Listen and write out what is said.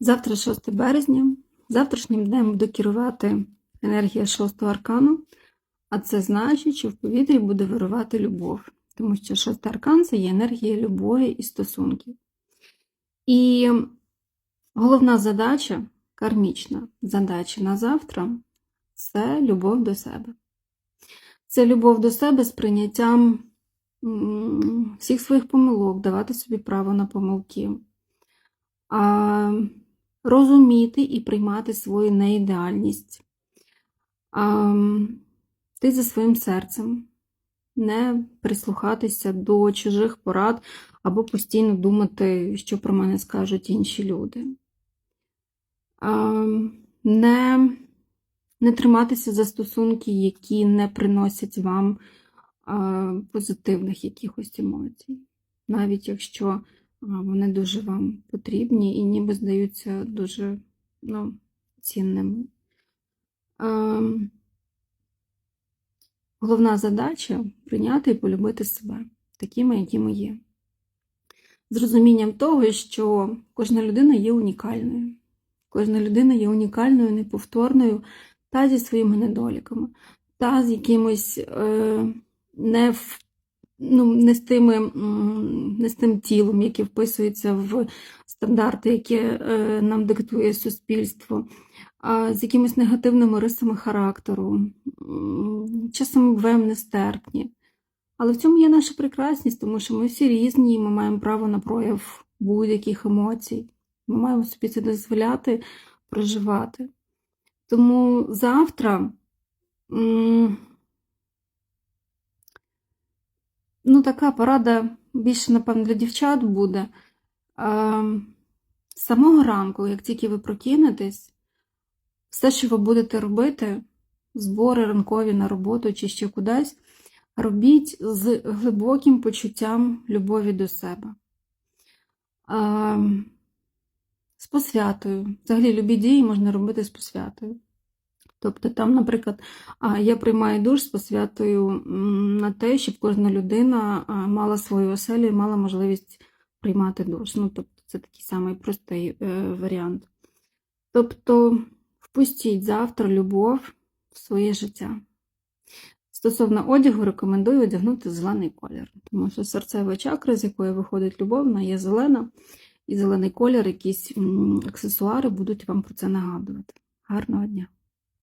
Завтра 6 березня. Завтрашнім днем буду керувати енергія шостого аркану, а це значить, що в повітрі буде вирувати любов, тому що шостий аркан це є енергія любові і стосунків. І головна задача, кармічна задача на завтра це любов до себе. Це любов до себе з прийняттям всіх своїх помилок, давати собі право на помилки. А, розуміти і приймати свою неідеальність. А, ти за своїм серцем, не прислухатися до чужих порад або постійно думати, що про мене скажуть інші люди. А, не, не триматися за стосунки, які не приносять вам а, позитивних якихось емоцій, навіть якщо вони дуже вам потрібні і ніби здаються дуже ну, цінними. Ем, Головна задача прийняти і полюбити себе такими, якими є. З розумінням того, що кожна людина є унікальною. Кожна людина є унікальною, неповторною та зі своїми недоліками, та з якимось е, не, в, ну, не, з тими, не з тим тілом, яке вписується в стандарти, які е, нам диктує суспільство, а з якимись негативними рисами характеру, часом буваємо нестерпні. Але в цьому є наша прекрасність, тому що ми всі різні, і ми маємо право на прояв будь-яких емоцій. Ми маємо собі це дозволяти проживати. Тому завтра, ну, така порада більше, напевно, для дівчат буде. З самого ранку, як тільки ви прокинетесь, все, що ви будете робити, збори ранкові на роботу чи ще кудись, робіть з глибоким почуттям любові до себе. З посвятою. Взагалі, любі дії можна робити з посвятою. Тобто, там, наприклад, я приймаю душ з посвятою на те, щоб кожна людина мала свою оселю і мала можливість приймати душ. Ну, тобто, це такий самий простий е, варіант. Тобто, впустіть завтра любов в своє життя. Стосовно одягу, рекомендую одягнути зелений колір, тому що серцева чакра, з якої виходить любов, вона є зелена, і зелений колір, якісь аксесуари будуть вам про це нагадувати. Гарного дня!